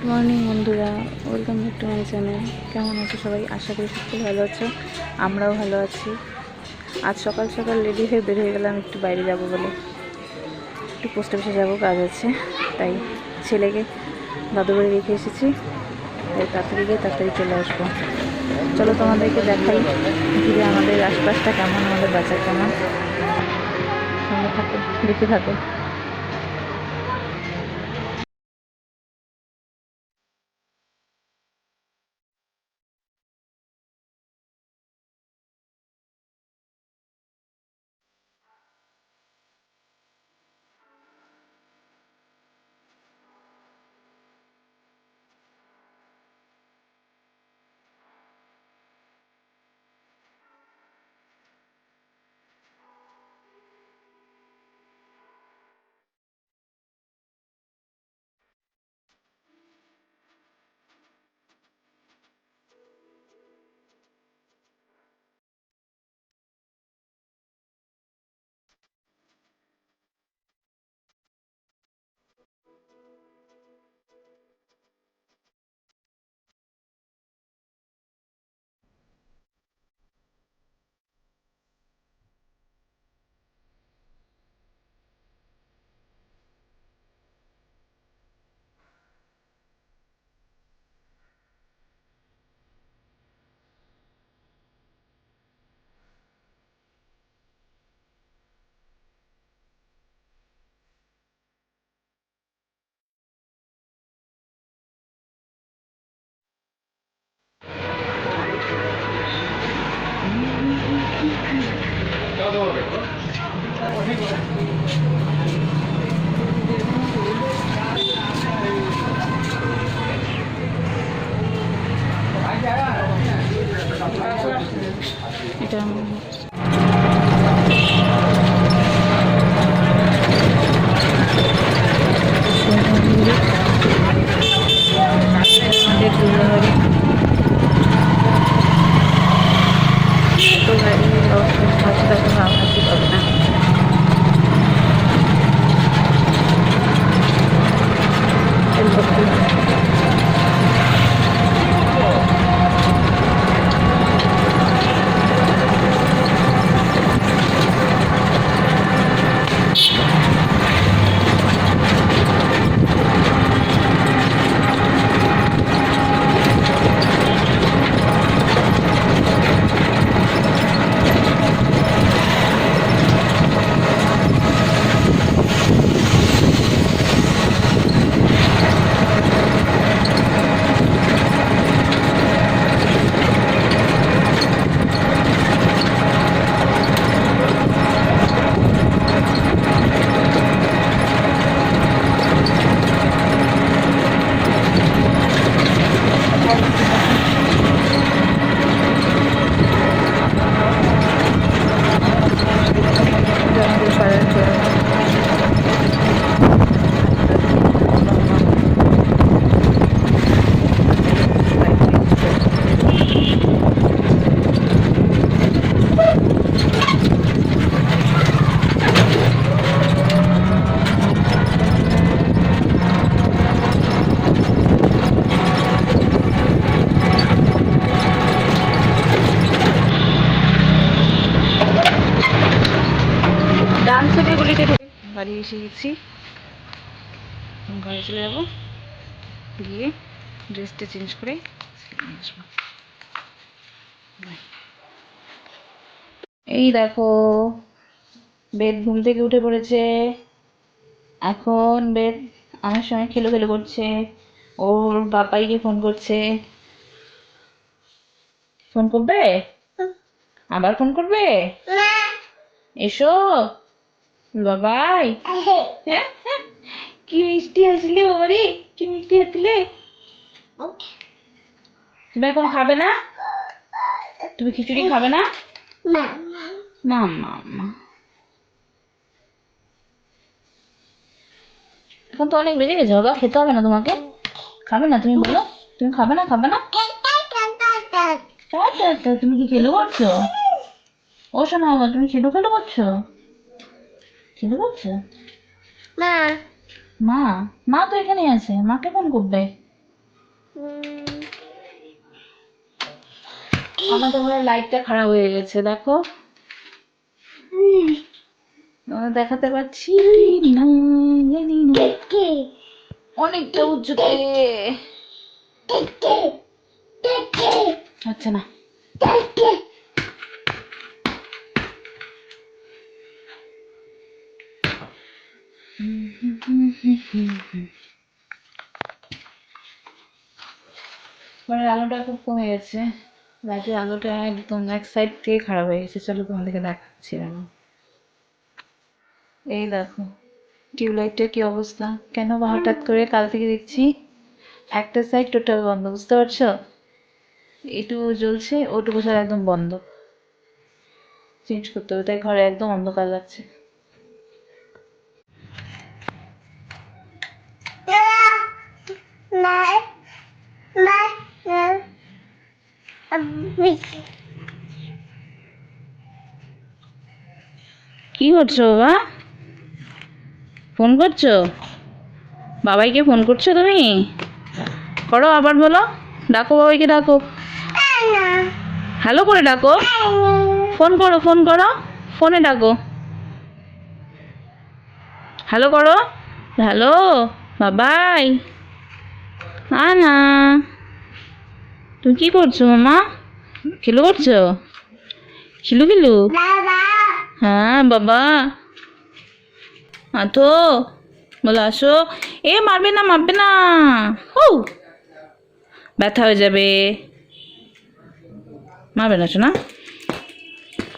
Good morning বন্ধুরা। Welcome back to my channel কেমন আছো সবাই? আশা করি সত্যি ভালো আছো। আমরাও ভালো আছি। আজ সকাল সকাল রেডি হয়ে বের হয়ে গেলাম একটু বাইরে যাব বলে। একটু পোস্ট অফিসে যাব, কাজ আছে। তাই ছেলেকে দাদু বাড়ি রেখে এসেছি। তাই তাড়াতাড়ি গিয়ে তাড়াতাড়ি চলে আসব। চলো তোমাদেরকে দেখাই ঘিরে আমাদের আশপাশটা কেমন, আমাদের বাচ্চা কেমন। সঙ্গে থাকো দেখে থাকো। গলিতে ঢুকে বাড়ি এসে গেছি। ঘরে চলে যাব। গিয়ে ড্রেসটা চেঞ্জ করে আসব। এই দেখো বেড ঘুম থেকে উঠে পড়েছে। এখন বেদ আমার সঙ্গে খেলো খেলো করছে। ওর বাবাইকে ফোন করছে। ফোন করবে? আবার ফোন করবে? এসো। বাবাই? কি মিষ্টি হাসলি বাবারি কি মিষ্টি হাসলে তুমি এখন খাবে না? তুমি খিচুড়ি খাবে না? মা মা মা এখন তো অনেক বেজে গেছে, বাবা, খেতে হবে না তোমাকে? খাবে না তুমি বলো? তুমি খাবে না খাবে না? তুমি কি খেলো করছ ও শোনো বাবা তুমি খেলো খেলো করছ খেলো করছ মা। মা? মা তো এখানেই আছে। মাকে ফোন করবে। আমাদের ঘরে লাইটটা খারাপ হয়ে গেছে দেখো। দেখাতে পারছি না অনেকটা উঁচুতে হচ্ছে না। মানে আলোটা খুব কমে গেছে। লাইটের আলোটা একদম এক সাইড থেকে খারাপ হয়ে গেছে। চলো তোমাদেরকে দেখাচ্ছি আমি এই দেখো, টিউবলাইটের কি অবস্থা? কেন বা হঠাৎ করে কাল থেকে দেখছি একটা সাইড টোটাল বন্ধ, বুঝতে পারছ? এটুকু জ্বলছে, ওটুকু ছাড়া একদম বন্ধ। চেঞ্জ করতে হবে, তাই ঘরে একদম অন্ধকার লাগছে। কি করছ বাবা? ফোন করছ? বাবাইকে ফোন করছ তুমি? করো আবার বলো। ডাকো বাবাইকে, ডাকো। হ্যালো করে ডাকো। ফোন করো ফোন করো। ফোনে ডাকো। হ্যালো করো। হ্যালো বাবাই। না না তুমি কি করছ, মামা? খেলু করছ? খিলু খিলু? হ্যাঁ বাবা। আতো বলো, আসো। এ, মারবে না মারবে না। ও ব্যথা হয়ে যাবে। মারবে না, শোনা।